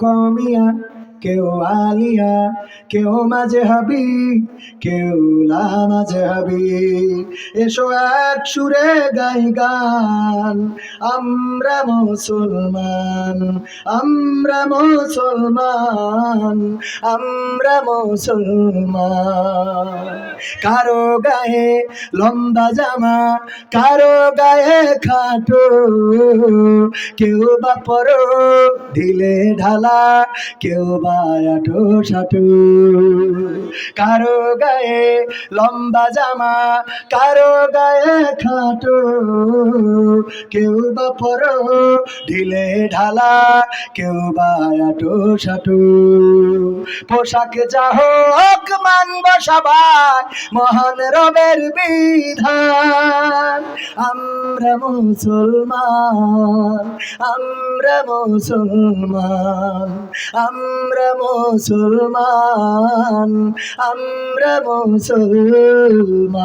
কমিয়া কেউ আলিয়া, কেউ মাঝে হাবি, কেউ মাঝে হাবি। এসো এক সুরে গাই গান, আমরা মুসলমান আমরা মুসলমান আমরা মুসলমান। কারও গায়ে লম্বা জামা, কারও গায়ে খাটো, কেউ বা পরো ঢিলে ঢালা, কেউ বা আটো সাটু কারও গায়ে লম্বা জামা, কারও গায়ে খাটো। কেউ বা পর ঢিলে ঢালা, কেউ বা আটো সাটু পোশাক যা হোক মানব সবাই মহান রবের বিধান। আমরা মুসলমান আমরা মুসলমান আমরা মুসলমান আমরা মুসলমান।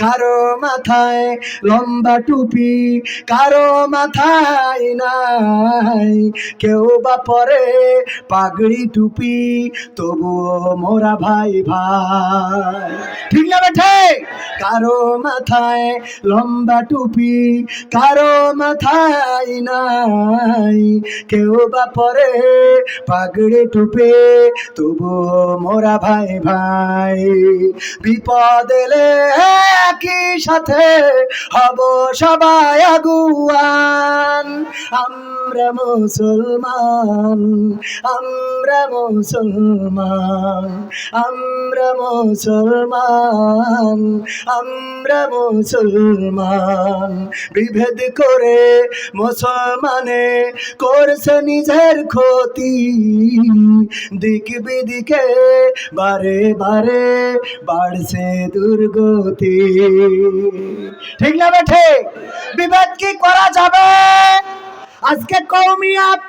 কারও মাথায় লম্বা টুপি, কারও মাথায় নাই, কেউ বা পরে পাগড়ি টুপি, তবুও মোরা ভাই ভাই। ঠিক না বেঠে? কারও মাথায় লম্বা টুপি, কারও মাথায় নাই। কেউ বা পরে পাগড়ি টুপি, তবুও মোরা ভাই ভাই। বিপদ এলে একই সাথে হব সবাই আগুয়ান। আমরা মুসলমান, আমরা মুসলমান, আমরা মুসলমান আমরা মুসলমান। বিভেদ করে মুসলমানে করছে নিজের ক্ষতি। দিক বিদিকে বারে বারে বাড়ছে দুর্গতি। ঠিক না বেঠে বিভেদ কি করা যাবে? আজকে কৌমিয়াত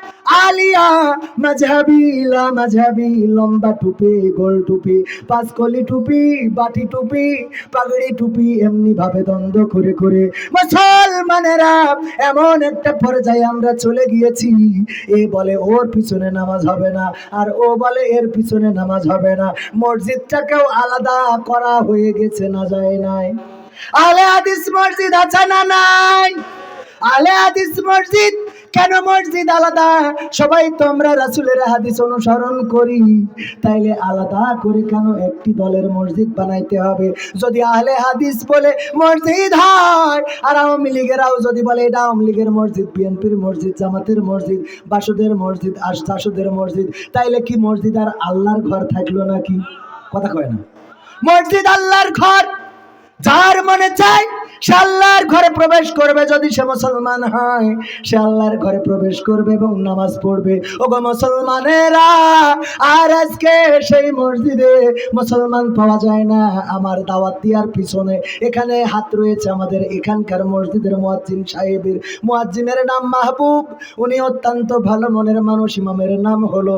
আলিয়া মাঝহাবি লা মাঝহাবি লম্বা টুপি, গোল টুপি, পাঁচকলি টুপি, বাটি টুপি, পাগড়ি টুপি, এমনি ভাবে দ্বন্দ্ব করে করে। মুসলমানেরা এমন একটা পর্যায়ে আমরা চলে গিয়েছি, এ বলে ওর পিছনে নামাজ হবে না, আর ও বলে এর পিছনে নামাজ হবে না। মসজিদটাকেও আলাদা করা হয়ে গেছে, না যায় নাই। আলে হাদিস মসজিদ আছে না নাই? আলে হাদিস মসজিদ কেন মসজিদ আলাদা? সবাই তো আমরা রাসুলের হাদিস অনুসরণ করি। তাইলে আলাদা করে কেন একটি দলের মসজিদ বানাইতে হবে? যদি আহলে হাদিস বলে মসজিদ হয়, আর আওয়ামী লীগেরাও যদি বলে এটা আওয়ামী লীগের মসজিদ, বিএনপির মসজিদ, জামাতের মসজিদ, বাসুদের মসজিদ আশাসুদের মসজিদ, তাইলে কি মসজিদ আর আল্লাহর ঘর থাকল নাকি? কথা কয় না। মসজিদ আল্লাহর ঘর, যার মনে চায় সে আল্লাহর ঘরে প্রবেশ করবে যদি সে মুসলমান হয়। সে আল্লাহর ঘরে প্রবেশ করবে এবং নামাজ পড়বে। ও গো মুসলমানেরা, আর আজকে সেই মসজিদে মুসলমান পাওয়া যায় না। আমার দাওয়াত দিয়ার পিছনে এখানে হাত রয়েছে আমাদের এখানকার মসজিদের মুয়াজ্জিন সাহেবের। মুয়াজ্জিনের নাম মাহবুব। উনি অত্যন্ত ভালো মনের মানুষ। ইমামের নাম হলো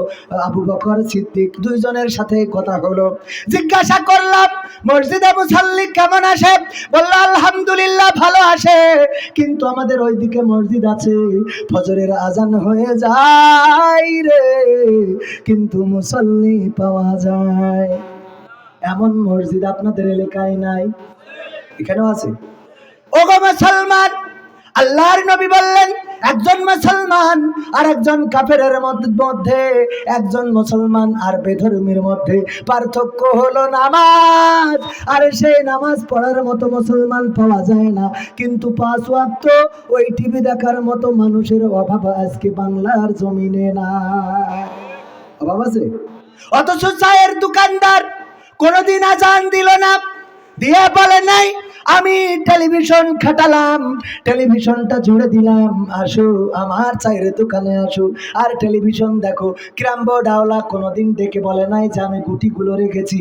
আবু বকর সিদ্দিক। দুইজনের সাথে কথা হলো। জিজ্ঞাসা করলাম, মসজিদে মুসাল্লি কেমন আসে বলল, আলহামদুলিল্লাহ। ভালো আসে। কিন্তু আমাদের ওইদিকে মসজিদ আছে, ফজরের আজান হয়ে যায় রে। কিন্তু মুসল্লি পাওয়া যায়। এমন মসজিদ আপনাদের এলাকায় নাই? এখানেও আছে? ওগো মুসলমান, আল্লাহর নবী বললেন একজন মুসলমান আর একজন কাফেরের মধ্য- একজন মুসলমান আর বেধর্মীর মধ্যে পার্থক্য হলো নামাজ। আর সেই নামাজ পড়ার মতো মুসলমান পাওয়া যায় না। কিন্তু পাঁচ ওয়াক্ত ওই টিভি দেখার মতো মানুষের অভাব আজকে বাংলার জমিনে না। অভাব আছে? অথচ চায়ের দোকানদার কোনোদিন আজান দিল না, দিয়ে বলে, নাই আমি টেলিভিশন খাটালাম টেলিভিশনটা জুড়ে দিলাম, আসো, আমার চাইরে দোকানে আসো। আর টেলিভিশন দেখো, গ্রাম্য ডাওলা কোনোদিন ডেকে বলে নাই যে আমি গুটিগুলো রেখেছি।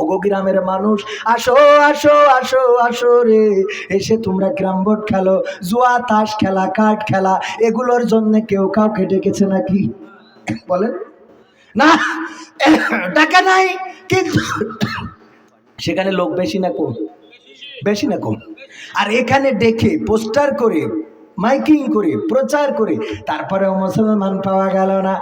ওগো গ্রামের মানুষ, আসো আসো আসো আসো রে। এসে তোমরা গ্রাম বোর্ড খেলো, জুয়া, তাস খেলা, কাঠ খেলা, এগুলোর জন্য কেউ কাউকে ডেকেছে নাকি? বলেন। না ডাকা নাই, কিন্তু সেখানে লোক বেশি না কম। বেশি না কম। আর এখানে দেখে পোস্টার করে, মাইকিং করে, প্রচার করে তারপরে মুসলমান পাওয়া গেল না।